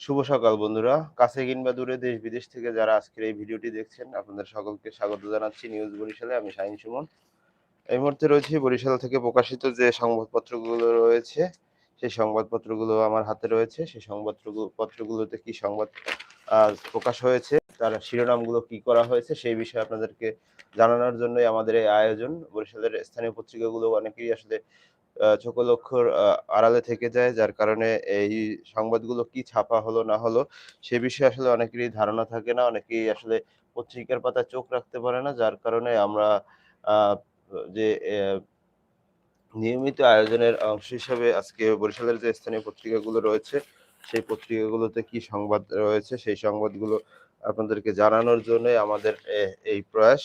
শুভ সকাল বন্ধুরা। কাছে কিংবা দূরে দেশ বিদেশ থেকে যারা আজকের এই ভিডিওটি দেখছেন, আপনাদের সকলকে স্বাগত জানাচ্ছি নিউজ বরিশালে। আমি শাহিন সুমন। এই মুহূর্তে রয়েছে বরিশাল থেকে প্রকাশিত যে সংবাদপত্রগুলো রয়েছে, সেই সংবাদপত্রগুলো আমার হাতে রয়েছে। সেই সংবাদপত্রগুলো পত্রগুলোতে কি সংবাদ প্রকাশ হয়েছে, তার শিরোনামগুলো কি করা হয়েছে, সেই বিষয়ে আপনাদেরকে জানানোর জন্যই আমাদের এই আয়োজন। বরিশালের স্থানীয় পত্রিকাগুলো অনেকেই আসলে চোখলক্ষর আড়ালে থেকে যায়, যার কারণে এই সংবাদগুলো কি ছাপা হলো, না হলো, সে বিষয়ে আসলে অনেকেরই ধারণা থাকে না, অনেকেই আসলে পত্রিকার পাতায় চোখ রাখতে পারে না, যার কারণে আমরা যে নিয়মিত আয়োজনের অংশ হিসাবে আজকে বরিশালের যে স্থানীয় পত্রিকাগুলো রয়েছে, সেই পত্রিকাগুলোতে কি সংবাদ রয়েছে, সেই সংবাদগুলো আপনাদেরকে জানানোর জন্য আমাদের এই প্রয়াস।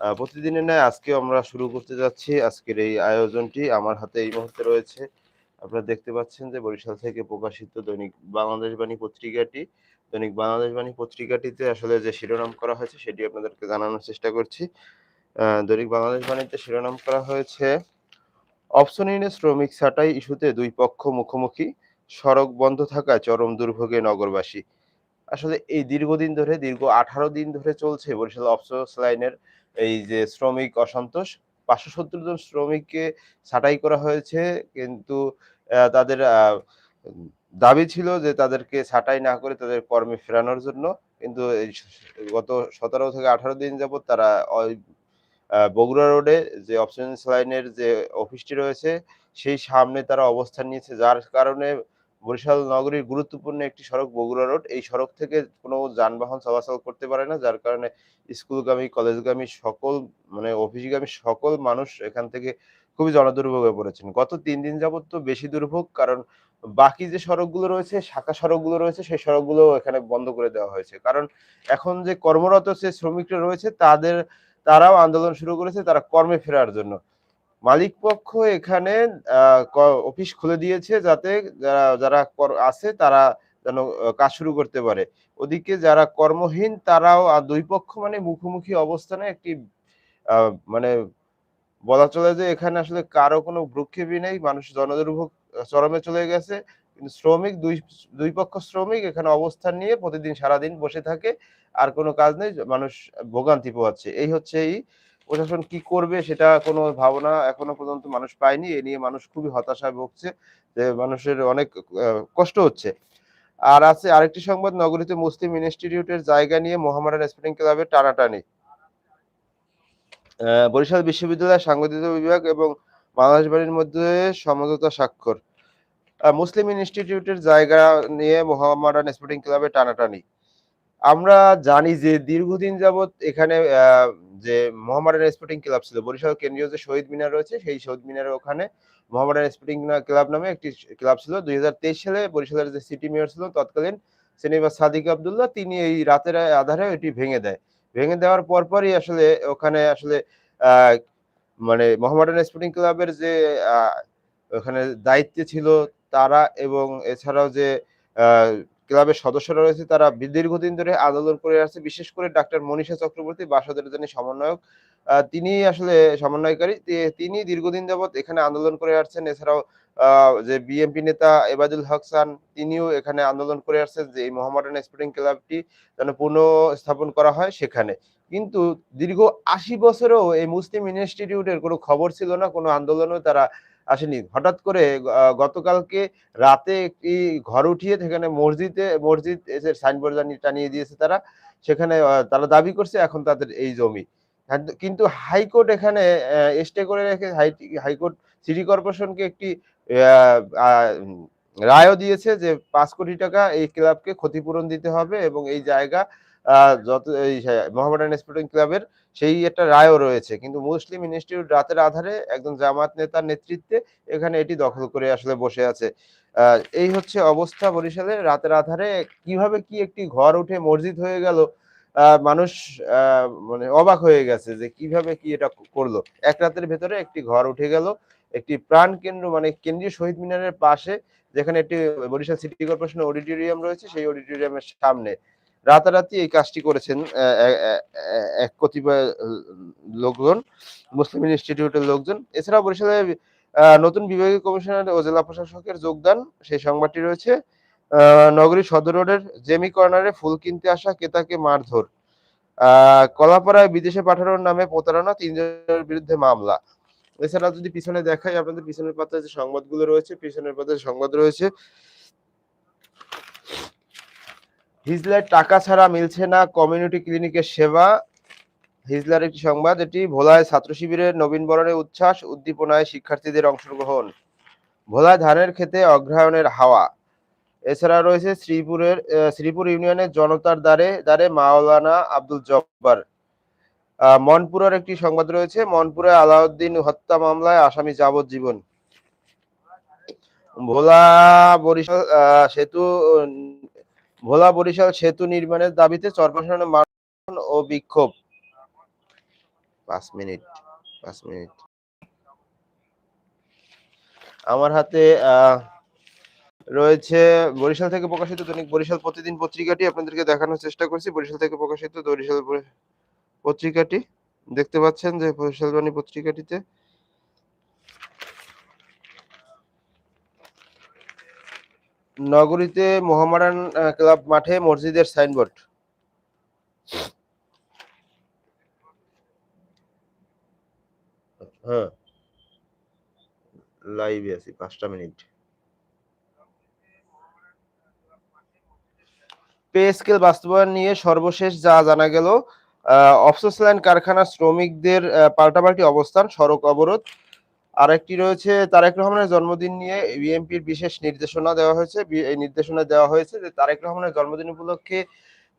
প্রতিদিনের ন্যায় আজকে আমরা শুরু করতে যাচ্ছি। আজকের এই আয়োজনটি আমার হাতে এই মুহূর্তে রয়েছে। আপনারা দেখতে পাচ্ছেন যে বরিশাল থেকে প্রকাশিত দৈনিক বাংলাদেশ বাণী পত্রিকাটি, দৈনিক বাংলাদেশ বাণী পত্রিকাটিতে আসলে যে শিরোনাম করা হয়েছে সেটি আপনাদেরকে জানানোর চেষ্টা করছি। দৈনিক বাংলাদেশ বাণীতে শিরোনাম করা হয়েছে অপশনহীনে শ্রমিক ছাঁটাই ইস্যুতে দুই পক্ষ মুখোমুখি, সড়ক বন্ধ থাকায় চরম দুর্ভোগে নগরবাসী। আসলে এই দীর্ঘদিন ধরে, দীর্ঘ আঠারো দিন ধরে চলছে বরিশাল অফসোস লাইনের এই যে শ্রমিক অসন্তোষ, পাঁচশো সত্তর জন শ্রমিককে ছাঁটাই করা হয়েছে, কিন্তু তাদের দাবি ছিল যে তাদেরকে ছাঁটাই না করে তাদের কর্মে ফেরানোর জন্য, কিন্তু গত সতেরো থেকে আঠারো দিন যাবত তারা ওই বগুড়া রোডে যে অপশন লাইনের যে অফিসটি রয়েছে, সেই সামনে তারা অবস্থান নিয়েছে, যার কারণে বরিশাল নগরীর গুরুত্বপূর্ণ একটি সড়ক, বগুড়া রোড। এই সড়ক থেকে কোনো যানবাহন চলাচল করতে পারে না, যার কারণে স্কুলগামী, কলেজগামী সকল মানে অফিসগামী সকল মানুষ এখান থেকে খুবই জনদুর্ভোগে পড়েছেন। গত তিন দিন যাবত তো বেশি দুর্ভোগ, কারণ বাকি যে সড়কগুলো রয়েছে, শাখা সড়কগুলো রয়েছে, সেই সড়কগুলো এখানে বন্ধ করে দেওয়া হয়েছে। কারণ এখন যে কর্মরত যে শ্রমিকরা রয়েছে, তাদের, তারাও আন্দোলন শুরু করেছে, তারা কর্মে ফেরার জন্য। মালিক পক্ষ এখানে অফিস খুলে দিয়েছে যাতে যারা যারা আছে তারা যেন কাজ শুরু করতে পারে। ওদিকে যারা কর্মহীন তারাও দুই পক্ষ মানে মুখোমুখি অবস্থানে একটি মানে বলা চলে যে এখানে আসলে কারও কোনো ভ্রুক্ষেপই নেই, মানুষ জনদুর্ভোগ চরমে চলে গেছে। কিন্তু শ্রমিক, দুই দুই পক্ষ শ্রমিক এখানে অবস্থান নিয়ে প্রতিদিন সারাদিন বসে থাকে, আর কোনো কাজ নেই, মানুষ ভোগান্তি পোহাচ্ছে। এই হচ্ছে এই প্রশাসন কি করবে সেটা কোনো ভাবনা এখনও পর্যন্ত মানুষ পায়নি। এ নিয়ে মানুষ খুবই হতাশায় ভুগছে যে মানুষের অনেক কষ্ট হচ্ছে। আর আছে আরেকটি সংবাদ, নগরীতে মুসলিম ইনস্টিটিউটের জায়গা নিয়ে মোহামেডান স্পোর্টিং ক্লাবের টানাটানি। বরিশাল বিশ্ববিদ্যালয়ের সাংবাদিক বিভাগ এবং বাংলাদেশ বাড়ির মধ্যে সমঝোতা স্বাক্ষর। মুসলিম ইনস্টিটিউটের জায়গা নিয়ে মোহামেডান স্পোর্টিং ক্লাবে টানাটানি। আমরা জানি যে দীর্ঘদিন যাবৎ এখানে যে মোহামেডান স্পোর্টিং ক্লাব ছিল, বরিশাল কেন্দ্রীয় যে শহীদ মিনার রয়েছে, সেই শহীদ মিনারের ওখানে মোহামেডান স্পোর্টিং ক্লাব নামে একটি ক্লাব ছিল। দু হাজার তেইশ সালে বরিশালের যে সিটি মেয়র ছিল তৎকালীন সেনিবা সাদিক আবদুল্লাহ, তিনি এই রাতের আধারে এটি ভেঙে দেয়। ভেঙে দেওয়ার পরপরই আসলে ওখানে আসলে মানে মোহামেডান স্পোর্টিং ক্লাবের যে ওখানে দায়িত্বে ছিল তারা এবং এছাড়াও যে ক্লাবের সদস্যরা রয়েছে, তারা দীর্ঘদিন ধরে আন্দোলন করে আসছে। বিশেষ করে ডাক্তার মনীষা চক্রবর্তী বাসদের যিনি সমন্বয়ক তিনি আসলে সমন্বয়কারী। তিনি দীর্ঘদিন যাবত এখানে আন্দোলন করে আসছেন। এছাড়াও যে বিএনপি নেতা এবাদুল হক খান তিনিও এখানে আন্দোলন করে আসছেন যে এই মোহামেডান স্পোর্টিং ক্লাবটি যেন পুনঃ স্থাপন করা হয় সেখানে। কিন্তু দীর্ঘ আশি বছরেও এই মুসলিম ইনস্টিটিউটের কোনো খবর ছিল না, কোনো আন্দোলনও তারা আসেনি। হঠাৎ করে গতকালকে রাতে একটি ঘর উঠিয়ে সেখানে মসজিদে, মসজিদ এসে সাইনবোর্ড টানিয়ে দিয়েছে তারা। সেখানে তারা দাবি করছে এখন তাদের এই জমি। কিন্তু- হাইকোর্ট এখানে স্টে করে রেখে হাইকোর্ট সিটি কর্পোরেশনকে একটি রায়ও দিয়েছে যে পাঁচ কোটি টাকা এই ক্লাবকে ক্ষতিপূরণ দিতে হবে এবং এই জায়গা যত এই মোহামেডান স্পোর্টিং ক্লাবের সেই একটা রায়ও রয়েছে। কিন্তু মুসলিম ইনস্টিটিউট রাতের আধারে একজন জামাত নেতার নেতৃত্বে এখানে এটি দখল করে আসলে বসে আছে। এই হচ্ছে অবস্থা বরিশালে। রাতের আধারে কীভাবে কি একটি ঘর উঠে মসজিদ হয়ে গেল মানুষ মানে অবাক হয়ে গেছে যে কীভাবে কি এটা করল। এক রাতের ভেতরে একটি ঘর উঠে গেল, একটি প্রাণ কেন্দ্র মানে কেন্দ্রীয় শহীদ মিনারের পাশে, যেখানে একটি বরিশাল সিটি কর্পোরেশনের অডিটোরিয়াম রয়েছে, সেই অডিটোরিয়ামের সামনে। রাতারাতি এই কাজটি করেছেন এক কতিপয় লোকজন, মুসলিম ইনস্টিটিউটের লোকজন। এছাড়া বরিশালে নতুন বিভাগীয় কমিশনার ও জেলা প্রশাসকের যোগদান, সেই সংবাদটি রয়েছে। নগরী সদর রোডের জেমি কর্নারে ফুল কিনতে আসা ক্রেতাকে মারধর। কলাপাড়ায় বিদেশে পাঠানোর নামে প্রতারণা, তিনজনের বিরুদ্ধে মামলা। এছাড়া যদি পিছনে দেখাই, আপনাদের পিছনের পাতায় যে সংবাদগুলো রয়েছে, পিছনের পাতায় সংবাদ রয়েছে হিজলার টাকা ছাড়া মিলছে না কমিউনিটি ক্লিনিকের সেবা। হিজলার একটি সংবাদ, এটি ভোলায় ছাত্র শিবিরের নবীন বরণে উচ্ছ্বাস, উদ্দীপনায় শিক্ষার্থীদের অংশগ্রহণ। ভোলায় ধানের ক্ষেতে অগ্রহায়ণের হাওয়া। এছাড়া রয়েছে শ্রীপুরের শ্রীপুর ইউনিয়নের জনতার দ্বারে দ্বারে মাওলানা আব্দুল জব্বার। মনপুরের একটি সংবাদ রয়েছে, মনপুরে আলাউদ্দিন হত্যা মামলায় আসামি যাবজ্জীবন। ভোলা বরিশাল সেতু ভোলা বরিশাল সেতু নির্মাণের দাবিতে চরপাশনে মারণ ও বিক্ষোভ। পাঁচ মিনিট পাঁচ মিনিট। আমার হাতে রয়েছে বরিশাল থেকে প্রকাশিত দৈনিক বরিশাল প্রতিদিন পত্রিকাটি। আপনাদেরকে দেখানোর চেষ্টা করছি। বরিশাল থেকে প্রকাশিত বরিশাল পত্রিকাটি। দেখতে পাচ্ছেন যে বরিশাল বাণী পত্রিকাটিতে নগরীতে মোহামেডান ক্লাব মাঠে মসজিদের সাইনবোর্ড। হ্যাঁ। লাইভে আছি পাঁচটা মিনিট। পে স্কেল বাস্তবায়ন নিয়ে সর্বশেষ যা জানা গেল অফসোস লাইন কারখানার শ্রমিকদের পাল্টাপাল্টি অবস্থান সড়ক অবরোধ আরেকটি রয়েছে তারেক রহমানের জন্মদিন নিয়ে বিএনপির বিশেষ নির্দেশনা দেওয়া হয়েছে। এই নির্দেশনা দেওয়া হয়েছে যে তারেক রহমানের জন্মদিন উপলক্ষে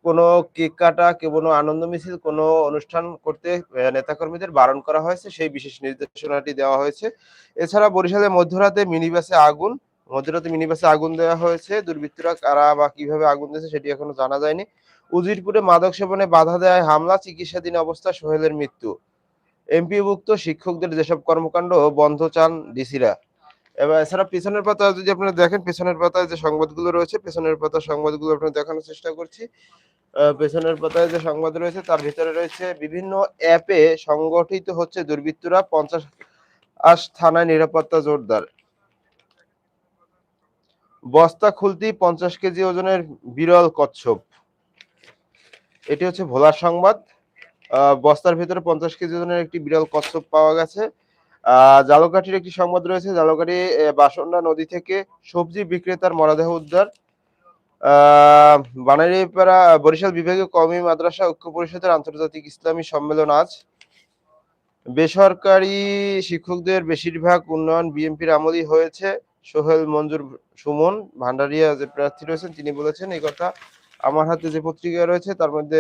কোনো কেক কাটা কোনো আনন্দ মিছিল, কোনো অনুষ্ঠান করতে নেতাকর্মীদের বারণ করা হয়েছে। সেই বিশেষ নির্দেশনাটি দেওয়া হয়েছে। এছাড়া বরিশালে মধ্যরাতে মিনিবাসে আগুন, মধ্যরাতে মিনিবাসে আগুন দেওয়া হয়েছে। দুর্বৃত্তরা কারা বা কীভাবে আগুন দিয়েছে সেটি এখনও জানা যায়নি। উজিরপুরে মাদক সেবনে বাধা দেয় হামলা, চিকিৎসাধীন অবস্থা সোহেলের মৃত্যু। এমপিভুক্ত শিক্ষকদের যেসব কর্মকাণ্ড বন্ধ চান ডিসিরা। এবার এছাড়া পিছনের পাতা যদি আপনারা দেখেন, পেছনের পাতায় যে সংবাদগুলো রয়েছে, পেছনের পাতার সংবাদগুলো আপনার দেখানোর চেষ্টা করছি। পেছনের পাতায় যে সংবাদ রয়েছে, তার ভিতরে রয়েছে বিভিন্ন অ্যাপে সংগঠিত হচ্ছে দুর্বৃত্তরা পঞ্চাশ আশ থানায় নিরাপত্তা জোরদার। বস্তা খুলতি পঞ্চাশ কেজি ওজনের বিরল কচ্ছপ। এটি হচ্ছে ভোলার সংবাদ। বস্তার ভিতরে পঞ্চাশ কেজি ওজনের একটি বিরল কচ্ছপ পাওয়া গেছে। জালকাঠির একটি সংবাদ রয়েছে, জালকাঠি বাসন্ডা নদী থেকে সবজি বিক্রেতার মরদেহ উদ্ধার। বানারীপাড়া বরিশাল বিভাগীয় কওমি মাদ্রাসা ঐক্য পরিষদের আন্তর্জাতিক ইসলামী সম্মেলন আজ। বেসরকারি শিক্ষকদের বেশিরভাগ উন্নয়ন বিএনপির আমলই হয়েছে। সোহেল মঞ্জুর সুমন, ভান্ডারিয়া যে প্রার্থী রয়েছেন, তিনি বলেছেন, এই কথা আমার হাতে যে পত্রিকা রয়েছে, তার মধ্যে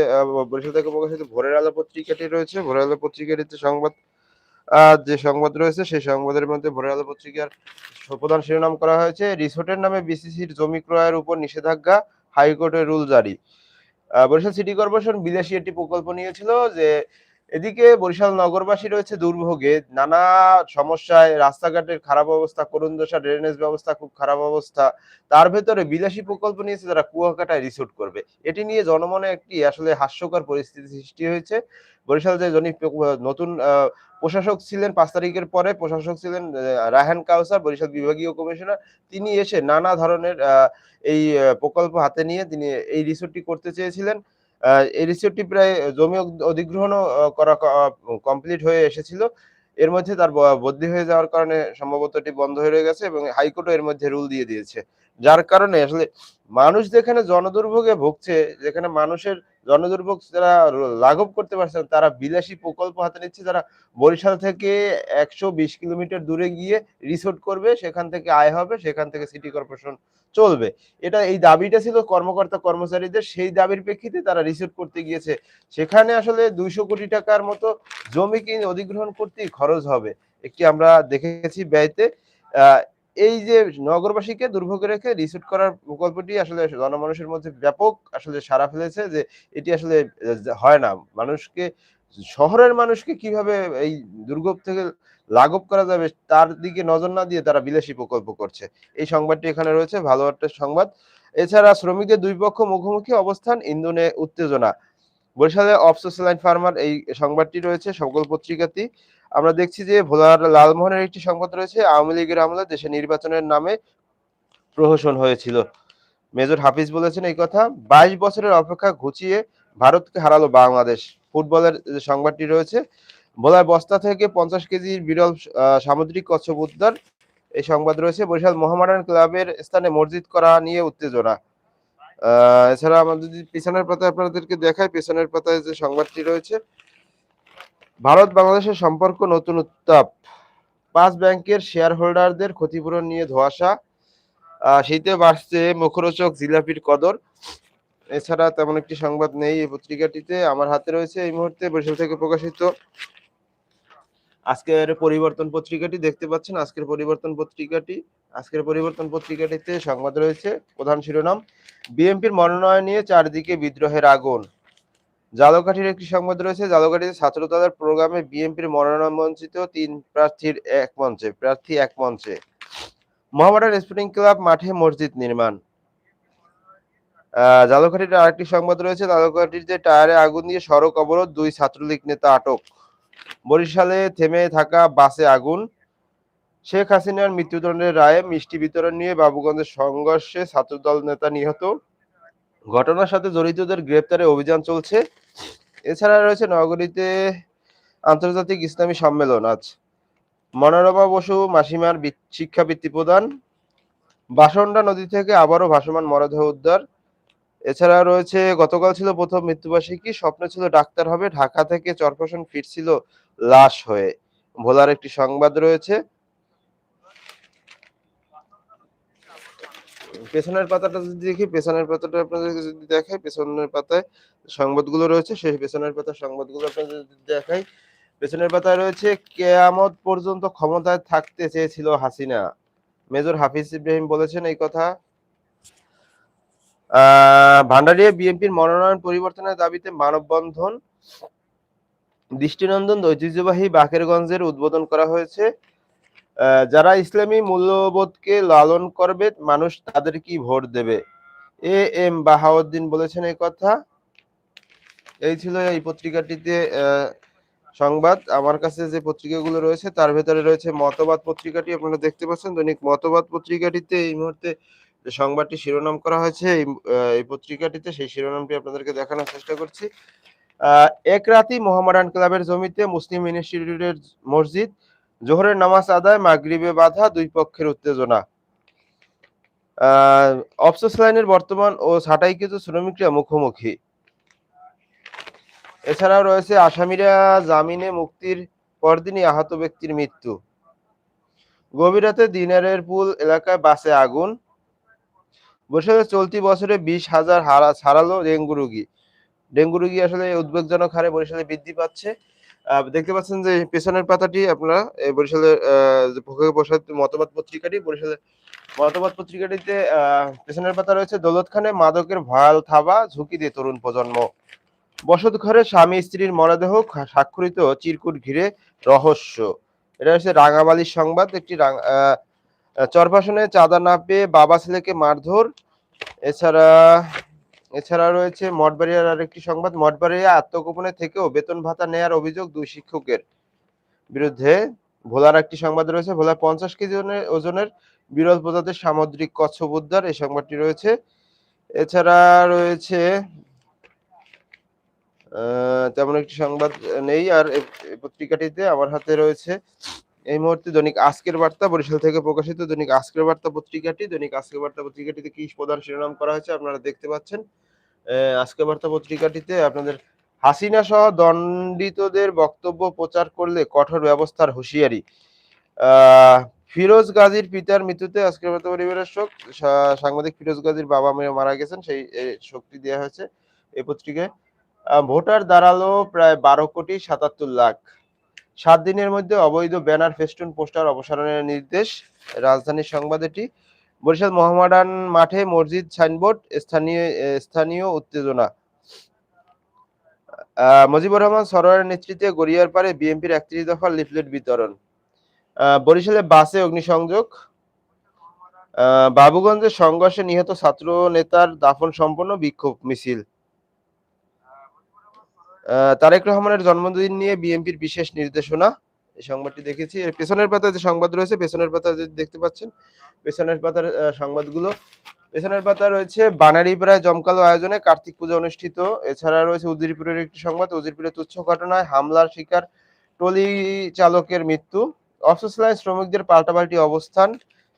বরিশাল থেকে প্রকাশিত ভোরের আলো পত্রিকাটি রয়েছে। ভোরের আলো পত্রিকাটিতে সংবাদ যে সংবাদ রয়েছে, সেই সংবাদের মধ্যে ভোরের আলো পত্রিকার প্রধান শিরোনাম করা হয়েছে, রিসোর্টের নামে বিসিসির জমি ক্রয়ের উপর নিষেধাজ্ঞা, হাইকোর্টের রুল জারি। বরিশাল সিটি কর্পোরেশন বিদেশি একটি প্রকল্প নিয়েছিল যে এদিকে বরিশাল নগরবাসী রয়েছে দুর্ভোগে। নানা সমস্যায় রাস্তাঘাটের খারাপ অবস্থা করুণ দশা ড্রেনেজ ব্যবস্থা খুব খারাপ অবস্থা। তার ভেতরে বিলাসী প্রকল্প নিয়েছে তারা কুয়াকাটায় রিসোর্ট করবে। এটি নিয়ে জনমনে একটি আসলে হাস্যকর পরিস্থিতি সৃষ্টি হয়েছে। বরিশাল যে জনি নতুন প্রশাসক ছিলেন পাঁচ তারিখের পরে প্রশাসক ছিলেন আহ, রায়হান কাউসার বরিশাল বিভাগীয় কমিশনার। তিনি এসে নানা ধরনের এই প্রকল্প হাতে নিয়ে তিনি এই রিসোর্টটি করতে চেয়েছিলেন। এই রিসোর্টটি প্রায় জমি অধিগ্রহণও করা কমপ্লিট হয়ে এসেছিল। এর মধ্যে তার বদলি হয়ে যাওয়ার কারণে সম্ভবত এটি বন্ধ হয়ে গেছে এবং হাইকোর্টও এর মধ্যে রুল দিয়ে দিয়েছে। যার কারণে আসলে মানুষ যেখানে জনদুর্ভোগে ভুগছে যেখানে মানুষের জনদুর্ভোগ যারা লাঘব করতে পারছে না, তারা বিলাসী প্রকল্প হাতে নিচ্ছে যারা বরিশাল থেকে একশো বিশ কিলোমিটার দূরে গিয়ে রিসোর্ট করবে সেখান থেকে আয় হবে সেখান থেকে সিটি কর্পোরেশন চলবে। এটা এই দাবিটা ছিল কর্মকর্তা কর্মচারীদের সেই দাবির প্রেক্ষিতে তারা রিসোর্ট করতে গিয়েছে। সেখানে আসলে দুইশো কোটি টাকার মতো জমি কিনে অধিগ্রহণ করতেই খরচ হবে। একটি আমরা দেখেছি ব্যয়তে এই যে নগরবাসীকে দুর্ভোগে রেখে রিসোর্ট করার প্রকল্পটি আসলে জনমানুষের মধ্যে ব্যাপক আসলে সাড়া ফেলেছে যে এটি আসলে হয় না। মানুষকে, শহরের মানুষকে কীভাবে এই দুর্ভোগ থেকে লাঘব করা যাবে তার দিকে নজর না দিয়ে তারা বিলাসী প্রকল্প করছে। এই সংবাদটি এখানে রয়েছে, ভালো একটা সংবাদ। এছাড়া শ্রমিকদের দুই পক্ষ মুখোমুখি অবস্থান, ইন্ধনে উত্তেজনা। বরিশালে অফসোস লাইন ফার্মার এই সংবাদটি রয়েছে, সকল পত্রিকাতে আমরা দেখছি যে ভোলার লালমোহনের একটি সংবাদ রয়েছে, আওয়ামী লীগের আমলে দেশে নির্বাচনের নামে প্রহসন হয়েছিল। মেজর হাফিজ বলেছেন এই কথা, বাইশ বছরের অপেক্ষা ঘুচিয়ে ভারতকে হারালো বাংলাদেশ। ফুটবলের যে সংবাদটি রয়েছে, ভোলার বস্তা থেকে পঞ্চাশ কেজির বিরল সামুদ্রিক কচ্ছপ উদ্ধার এই সংবাদ রয়েছে। বরিশাল মোহামেডান ক্লাবের স্থানে মসজিদ করা নিয়ে উত্তেজনা। এছাড়া আমাদের যদি পিছনের পাতায় আপনাদেরকে দেখাই, পেছনের পাতায় যে সংবাদটি রয়েছে ভারত বাংলাদেশের সম্পর্ক নতুন উত্তাপ। পাঁচ ব্যাংকের শেয়ার হোল্ডারদের ক্ষতিপূরণ নিয়ে ধোয়াশা। শীতে বাড়ছে মুখরোচক জিলাপির কদর। এছাড়া তেমন একটি সংবাদ নেই এই পত্রিকাটিতে। আমার হাতে রয়েছে এই মুহূর্তে বরিশাল থেকে প্রকাশিত। আজকের পরিবর্তন পত্রিকাটি দেখতে পাচ্ছেন। আজকের পরিবর্তন পত্রিকাটি, আজকের পরিবর্তন পত্রিকাটিতে সংবাদ রয়েছে। প্রধান শিরোনাম, বিএনপির মনোনয়ন নিয়ে চারদিকে বিদ্রোহের আগুন। জালকাঠির একটি সংবাদ রয়েছে, জালকাঠিতে ছাত্রদলের প্রোগ্রামে বিএনপির মনোনয়ন বঞ্চিত তিন প্রার্থীর এক মঞ্চে, প্রার্থী এক মঞ্চে। মোহামেডান স্পোর্টিং ক্লাব মাঠে মসজিদ নির্মাণ। জালকাঠির আরেকটি সংবাদ রয়েছে জালকাঠির যে টায়ারে আগুন দিয়ে সড়ক অবরোধ, দুই ছাত্রলীগ নেতা আটক। বরিশালে থেমে থাকা বাসে আগুন। শেখ হাসিনার মৃত্যুদণ্ডের রায়ে মিষ্টি বিতরণ নিয়ে বাবুগঞ্জের সংঘর্ষে ছাত্রদল নেতা নিহত। ঘটনার সাথে জড়িতদের গ্রেপ্তারে অভিযান চলছে। এছাড়া রয়েছে নগরীতে আন্তর্জাতিক ইসলামী সম্মেলন আজ। মনোরমা বসু মাসিমার শিক্ষাবৃত্তি প্রদান। বাসন্ডা নদী থেকে আবারও ভাসমান মরদেহ উদ্ধার। এছাড়া রয়েছে, গতকাল ছিল প্রথম মৃত্যুবার্ষিকী, স্বপ্ন ছিল ডাক্তার হবে। ঢাকা থেকে চরফেশন ফিরছিল লাশ হয়ে। ভোলার একটি সংবাদ রয়েছে। পেছনের পাতাটা যদি দেখি, পেছনের পাতাটা আপনাদেরকে যদি দেখাই, পেছনের পাতায় সংবাদগুলো রয়েছে, সেই পেছনের পাতার সংবাদগুলো আপনাদের যদি দেখাই, পেছনের পাতায় রয়েছে, কেয়ামত পর্যন্ত ক্ষমতায় থাকতে চেয়েছিল হাসিনা। মেজর হাফিজ ইব্রাহিম বলেছেন এই কথা। আহ ভান্ডারিয়া বিএনপির মনোনয়ন পরিবর্তনের দাবিতে মানববন্ধন, দৃষ্টিনন্দন ঐতিহ্যবাহী বাকেরগঞ্জের উদ্বোধন করা হয়েছে। যারা ইসলামী মূল্যবোধকে লালন করবে, মানুষ তাদের কি ভোট দেবে। এ এম বাহাউদ্দিন বলেছেন এই কথা। এই ছিল এই পত্রিকাটিতে সংবাদ। আমার কাছে যে পত্রিকাগুলো রয়েছে, তার ভেতরে রয়েছে মতবাদ পত্রিকাটি। আপনারা দেখতে পাচ্ছেন, দৈনিক মতবাদ পত্রিকাটিতে এই মুহূর্তে যে সংবাদটি শিরোনাম করা হয়েছে, এই পত্রিকাটিতে সেই শিরোনামটি আপনাদেরকে দেখানোর চেষ্টা করছি। এক রাতি মোহামেডান ক্লাবের জমিতে মুসলিম ইনস্টিটিউটের মসজিদ জোহরের নামাজ আদায়, মাগরিবে বাধা, দুই পক্ষের উত্তেজনা। অফসোস লাইনের বর্তমান ও ছাঁটাইকৃত শ্রমিকরা মুখোমুখি। এছাড়াও রয়েছে আসামিরা জামিনে মুক্তির পরদিনই আহত ব্যক্তির মৃত্যু। গভীর দিনারের পুল এলাকায় বাসে আগুন। বরিশালে চলতি বছরে বিশ হাজার হারা ছাড়ালো ডেঙ্গু রোগী। ডেঙ্গু রোগী আসলে উদ্বেগজনক হারে বরিশালে বৃদ্ধি পাচ্ছে। দেখতে পাচ্ছেন যে পেছনের পাতাটি আপনারা বরিশালের যে মতবাদ পত্রিকাটি বরিশালের মতবাদ পত্রিকাটিতে পেছনের পাতা রয়েছে দৌলত খানে মাদকের ভয়াল থাবা ঝুঁকি দিয়ে তরুণ প্রজন্ম। বসত ঘরে স্বামী স্ত্রীর মরদেহ স্বাক্ষরিত চিরকুট ঘিরে রহস্য। এটা হচ্ছে রাঙামালির সংবাদ একটি আহ, চাঁদা না পেয়ে বাবা ছেলেকে মারধর। এছাড়া এছাড়া রয়েছে মঠবাড়িয়ার আরেকটি সংবাদ, মঠবাড়িয়া আত্মগোপনে থেকেও বেতন ভাতা নেয়ার অভিযোগ দুই শিক্ষকের বিরুদ্ধে। ভোলার একটি সংবাদ রয়েছে, ভোলার পঞ্চাশ কেজি ওজনের- বিরল প্রজাতির সামুদ্রিক কচ্ছপ উদ্ধার, এই সংবাদটি রয়েছে। এছাড়া রয়েছে তেমন একটি সংবাদ নেই, আর পত্রিকাটিতে আমার হাতে রয়েছে। এই মুহূর্তে দৈনিক আজকের বার্তা, বরিশাল থেকে প্রকাশিত দৈনিক আজকের বার্তা পত্রিকাটি, দৈনিক আজকের বার্তা পত্রিকাটিতে কি প্রধান শিরোনাম করা হয়েছে আপনারা দেখতে পাচ্ছেন। আজকের বার্তা পত্রিকাটিতে আপনাদের হাসিনা সহ দণ্ডিতদের বক্তব্য প্রচার করলে কঠোর ব্যবস্থার হুঁশিয়ারি। ফিরোজ গাজীর পিতার মৃত্যুতে আজকের বার্তা পরিবারের শোক। সাংবাদিক ফিরোজ গাজীর বাবা মেয়ে মারা গেছেন, সেই শোকটি দেওয়া হয়েছে এই পত্রিকায়। ভোটার দাঁড়াল প্রায় বারো কোটি সাতাত্তর লাখ। সাত দিনের মধ্যে অবৈধ ব্যানার, ফেস্টুন, পোস্টার, অপসারণের নির্দেশ। রাজধানীর সংবাদ এটি। বরিশাল মোহামেডান মাঠে মসজিদ, সাইনবোর্ড, স্থানীয় স্থানীয় উত্তেজনা। মুজিবুর রহমান সরোয়ারের নেতৃত্বে গড়িয়ার পারে বিএনপির একত্রিশ দফার লিফলেট বিতরণ। বরিশালে বাসে অগ্নিসংযোগ। বাবুগঞ্জের সংঘর্ষে নিহত ছাত্র নেতার দাফন সম্পন্ন, বিক্ষোভ মিছিল। তারেক রহমানের জন্মদিন নিয়ে বিএনপির বিশেষ নির্দেশনা। এই সংবাদটি দেখেছি। এর পেছনের পাতায় যে সংবাদ রয়েছে, পেছনের পাতা যদি দেখতে পাচ্ছেন, পেছনের পাতার সংবাদগুলো। পেছনের পাতা রয়েছে বানারীপাড়ায় জমকালো আয়োজনে কার্তিক পূজা অনুষ্ঠিত। এছাড়া রয়েছে উজিরপুরের একটি সংবাদ, উজিরপুরে তুচ্ছ ঘটনায় হামলার শিকার টলি চালকের মৃত্যু। অফিসলাইন শ্রমিকদের পাল্টাপাল্টি অবস্থান।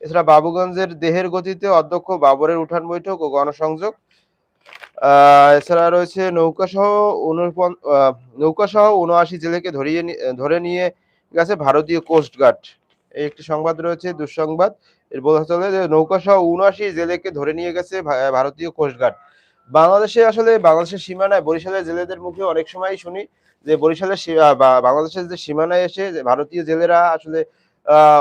এছাড়া বাবুগঞ্জের দেহের গতিতে অধ্যক্ষ বাবরের উঠান বৈঠক ও গণসংযোগ। এছাড়া রয়েছে নৌকা সহ নৌকা সহ উনআশি জেলেকে ধরিয়ে ধরে নিয়ে গেছে ভারতীয় কোস্টগার্ড এই একটি সংবাদ রয়েছে, দুঃসংবাদ। এর বলা চলে যে নৌকা সহ উনআশি জেলেকে ধরে নিয়ে গেছে ভারতীয় কোস্টগার্ড বাংলাদেশে আসলে বাংলাদেশের সীমানায় বরিশালের জেলেদের মুখে অনেক সময় শুনি যে বরিশালের বাংলাদেশের যে সীমানায় এসে ভারতীয় জেলেরা আসলে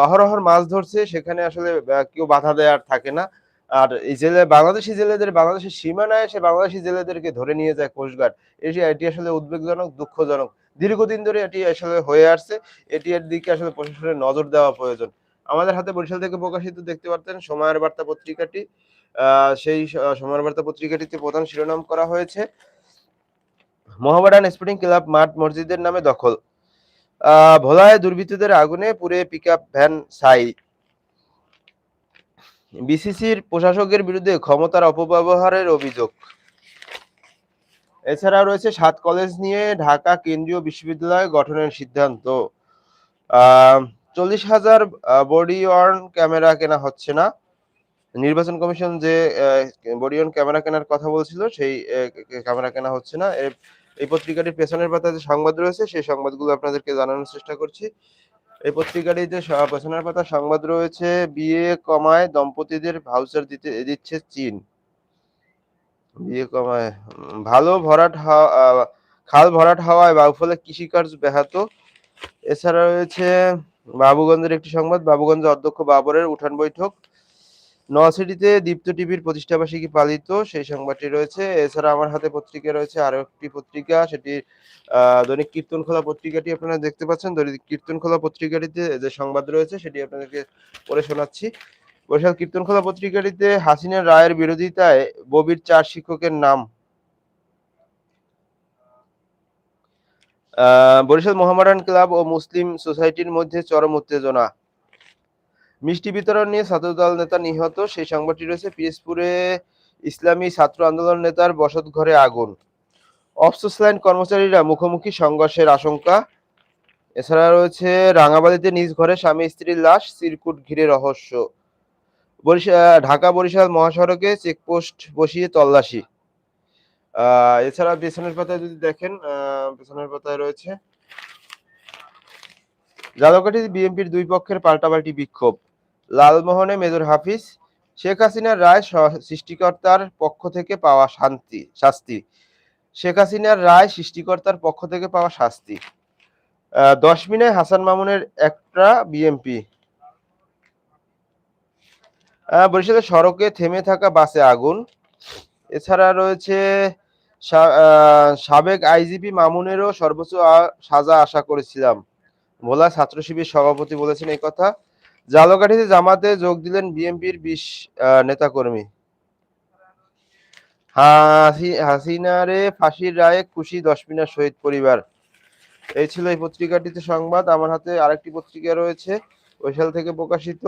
অহরহর মাছ ধরছে, সেখানে আসলে কেউ বাধা দেওয়ার থাকে না। আর এই জেলে বাংলাদেশি জেলেদের বাংলাদেশের সীমানায় এসে বাংলাদেশি জেলেদেরকে ধরে নিয়ে যায় কোস্টগার্ড এটি এটি আসলে উদ্বেগজনক দুঃখজনক। দীর্ঘদিন ধরে এটি আসলে হয়ে আসছে। এটি এর দিকে আসলে প্রশাসনের নজর দেওয়া প্রয়োজন। আমাদের হাতে বরিশাল থেকে প্রকাশিত দেখতে পারতেন সময়ের বার্তা পত্রিকাটি। সেই সময়ের বার্তা পত্রিকাটিতে প্রধান শিরোনাম করা হয়েছে মোহামেডান স্পোর্টিং ক্লাব মাঠ মসজিদের নামে দখল। আহ, ভোলায় দুর্বৃত্তদের আগুনে পুড়ে পিকআপ ভ্যান ছাই বিসিসির প্রশাসকের বিরুদ্ধে ক্ষমতার অপব্যবহারের অভিযোগ। এছাড়া রয়েছে সাত কলেজ নিয়ে ঢাকা কেন্দ্রীয় বিশ্ববিদ্যালয় গঠনের সিদ্ধান্ত। চল্লিশ হাজার বডি ওয়ার্ন ক্যামেরা কেনা হচ্ছে না। নির্বাচন কমিশন যে বডি ওয়ার্ন ক্যামেরা কেনার কথা বলছিল, সেই ক্যামেরা কেনা হচ্ছে না। এই পত্রিকাটির পেছনের পাতায় যে সংবাদ রয়েছে, সেই সংবাদগুলো আপনাদেরকে জানানোর চেষ্টা করছি। এই পত্রিকাটিতে ঘোষণার পাতা সংবাদ রয়েছে, বিয়ে কমায় দম্পতিদের ভাউচার দিতে, দিচ্ছে চীন। বিয়ে কমায় ভালো ভরাট খাল ভরাট হাওয়ায় বাউফলে কৃষিকাজ ব্যাহত। এছাড়া রয়েছে বাবুগঞ্জের একটি সংবাদ, বাবুগঞ্জের অধ্যক্ষ বাবরের উঠান বৈঠক। নলসিটিতে দীপ্ত টিভির প্রতিষ্ঠাবার্ষিকী পালিত সেই সংবাদটি রয়েছে। এছাড়া আমার হাতে পত্রিকা রয়েছে আরও একটি পত্রিকা, সেটি দৈনিক কীর্তন খোলা পত্রিকাটি আপনারা দেখতে পাচ্ছেন। দৈনিক কীর্তন খোলা পত্রিকাটিতে যে সংবাদ রয়েছে, সেটি আপনাদেরকে পড়ে শোনাচ্ছি। বরিশাল কীর্তন খোলা পত্রিকাটিতে হাসিনার রায়ের বিরোধিতায় ববির চার শিক্ষকের নাম। বরিশাল মোহামেডান ক্লাব ও মুসলিম সোসাইটির মধ্যে চরম উত্তেজনা। মিষ্টি বিতরণ নিয়ে ছাত্রদল নেতা নিহত। সেই সংবাদটি রয়েছে পিএসপুরে ইসলামী ছাত্র আন্দোলন নেতার বসত ঘরে আগুন। অফসোস লাইন কর্মচারীরা মুখোমুখি সংঘর্ষের আশঙ্কা। এছাড়া রয়েছে রাঙাবালিতে নিজ ঘরে স্বামী স্ত্রীর লাশ সিরকুট ঘিরে রহস্য। ঢাকা বরিশাল মহাসড়কে চেকপোস্ট বসিয়ে তল্লাশি। এছাড়া পেছনের পাতায় যদি দেখেন পেছনের পাতায় রয়েছে জালকাঠিতে বিএনপির দুই পক্ষের পাল্টাপাল্টি বিক্ষোভ। লালমোহনে মেজর হাফিজ, শেখ হাসিনার রায় সৃষ্টিকর্তার পক্ষ থেকে পাওয়া শান্তি, শাস্তি। শেখ হাসিনার রায় সৃষ্টিকর্তার পক্ষ থেকে পাওয়া শাস্তি। দশ মিনায় হাসান মামুনের একটা বিএমপি। বরিশালের সড়কে থেমে থাকা বাসে আগুন। এছাড়া রয়েছে সাবেক আইজিপি মামুনেরও সর্বোচ্চ সাজা আশা করেছিলাম। ভোলা ছাত্র শিবির সভাপতি বলেছেন এই কথা। জালকাঠিতে জামাতে যোগ দিলেন বিএনপির বিশ নেতাকর্মী। হাসি- হাসিনারে ফাঁসির রায়ে খুশি দশমিনার শহীদ পরিবার। এই ছিল এই পত্রিকাটিতে সংবাদ। আমার হাতে আরেকটি পত্রিকা রয়েছে বৈশাল থেকে প্রকাশিত।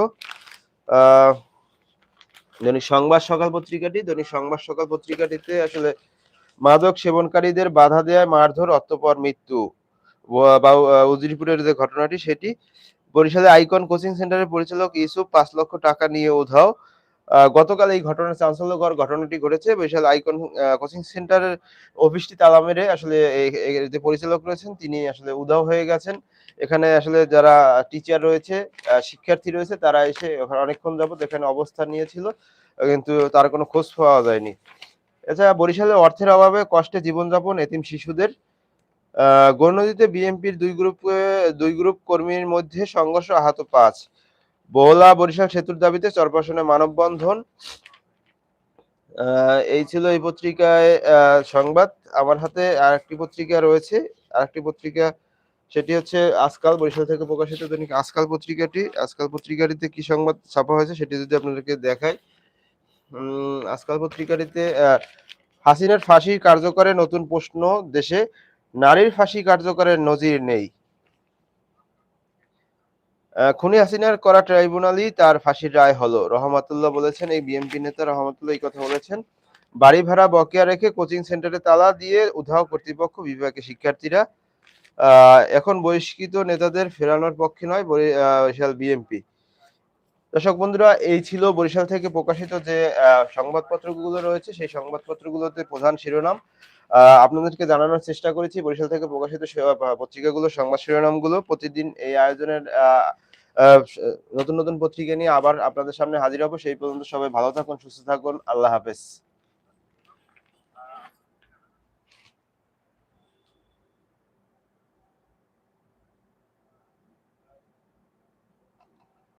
দৈনিক সংবাদ সকাল পত্রিকাটি। দৈনিক সংবাদ সকাল পত্রিকাটিতে আসলে মাদক সেবনকারীদের বাধা দেয় মারধর, অতঃপর মৃত্যু। উজিরপুরের যে ঘটনাটি, সেটি বরিশালে আইকন কোচিং সেন্টারের পরিচালক ইউসুফ পাঁচ লক্ষ টাকা নিয়ে উধাও। গতকাল এই ঘটনার চাঞ্চল্যকর ঘটনাটি ঘটেছে। বরিশাল আইকন কোচিং সেন্টারের অফিসটি তালা মেরে আসলে যে পরিচালক রয়েছেন তিনি আসলে উধাও হয়ে গেছেন। এখানে আসলে যারা টিচার রয়েছে শিক্ষার্থী রয়েছে তারা এসে অনেকক্ষণ যাবত এখানে অবস্থান নিয়েছিল কিন্তু তার কোনো খোঁজ পাওয়া যায়নি। এছাড়া বরিশালে অর্থের অভাবে কষ্টে জীবনযাপন এতিম শিশুদের। আহ, গৌরনদীতে বিএনপির দুই গ্রুপে দুই গ্রুপ কর্মীর মধ্যে সংঘর্ষ আহত পাঁচ। বহলা বরিশাল সেতুর দাবিতে চরপাশনে মানববন্ধন। এই ছিল এই পত্রিকায় সংবাদ। আমার হাতে আরেকটি পত্রিকা রয়েছে। আরেকটি পত্রিকা, সেটি হচ্ছে আজকাল বরিশাল থেকে প্রকাশিত দৈনিক আজকাল পত্রিকাটি। আজকাল পত্রিকাটিতে কি সংবাদ ছাপা হয়েছে সেটি যদি আপনাদেরকে দেখাই। আজকাল পত্রিকাটিতে হাসিনার ফাঁসির কার্যকরে নতুন প্রশ্ন দেশে। নারীর ফাঁসি কার্যকরের নজির নেই। খুনি হাসিনার করা ট্রাইব্যুনালই তার ফাঁসির রায় হলো। রহমাতুল্লাহ বলেছেন এই বিএনপি নেতা রহমাতুল্লাহ এই কথা বলেছেন। বাড়ি ভাড়া বকেয়া রেখে কোচিং সেন্টারে তালা দিয়ে উধাও কর্তৃপক্ষ বিভাগের শিক্ষার্থীরা এখন বহিষ্কৃত নেতাদের ফেরানোর পক্ষে নয় বরিশাল বিএনপি। দর্শক বন্ধুরা এই ছিল বরিশাল থেকে প্রকাশিত যে সংবাদপত্রগুলো রয়েছে সেই সংবাদপত্রগুলোতে প্রধান শিরোনাম। আপনাদেরকে জানানোর চেষ্টা করেছি বরিশাল থেকে প্রকাশিত পত্রিকাগুলোর সংবাদ শিরোনামগুলো। প্রতিদিন এই আয়োজনের আহ, নতুন নতুন পত্রিকা নিয়ে আবার আপনাদের সামনে হাজির হব। সেই পর্যন্ত সবাই ভালো থাকুন, সুস্থ থাকুন। আল্লাহ হাফেজ।